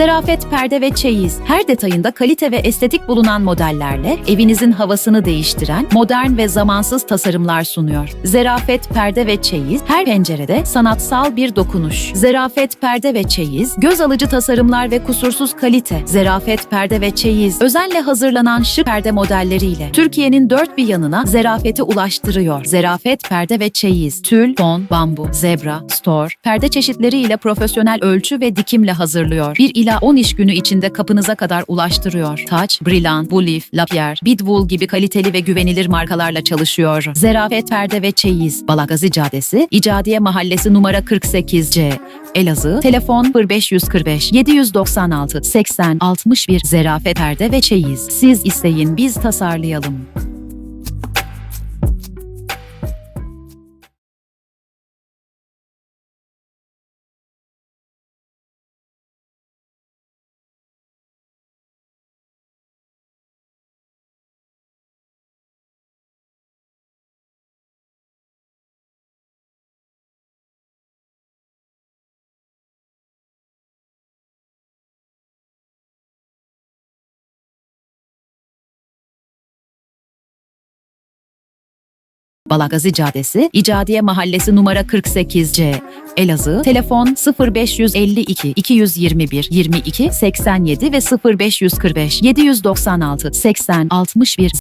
Zerafet perde ve çeyiz. Her detayında kalite ve estetik bulunan modellerle evinizin havasını değiştiren modern ve zamansız tasarımlar sunuyor. Zerafet perde ve çeyiz her pencerede sanatsal bir dokunuş. Zerafet perde ve çeyiz göz alıcı tasarımlar ve kusursuz kalite. Zerafet perde ve çeyiz özenle hazırlanan şık perde modelleriyle Türkiye'nin dört bir yanına zerafeti ulaştırıyor. Zerafet perde ve çeyiz, tül, fon, bambu, zebra, store, perde çeşitleriyle profesyonel ölçü ve dikimle hazırlıyor. 1 ila 10 iş günü içinde kapınıza kadar ulaştırıyor. Taç, Brillant, Bulif, Lapierre, Bidwool gibi kaliteli ve güvenilir markalarla çalışıyor. Zerafet perde ve çeyiz, Balagazi Caddesi, İcadiye Mahallesi numara 48C. Elazığ, telefon 0545 796 80 61 Zerafet perde ve çeyiz. Siz isteyin biz tasarlayalım. Balagazi Caddesi, İcadiye Mahallesi numara 48C. Elazığ, telefon 0552 221 22 87 ve 0545 796 80 61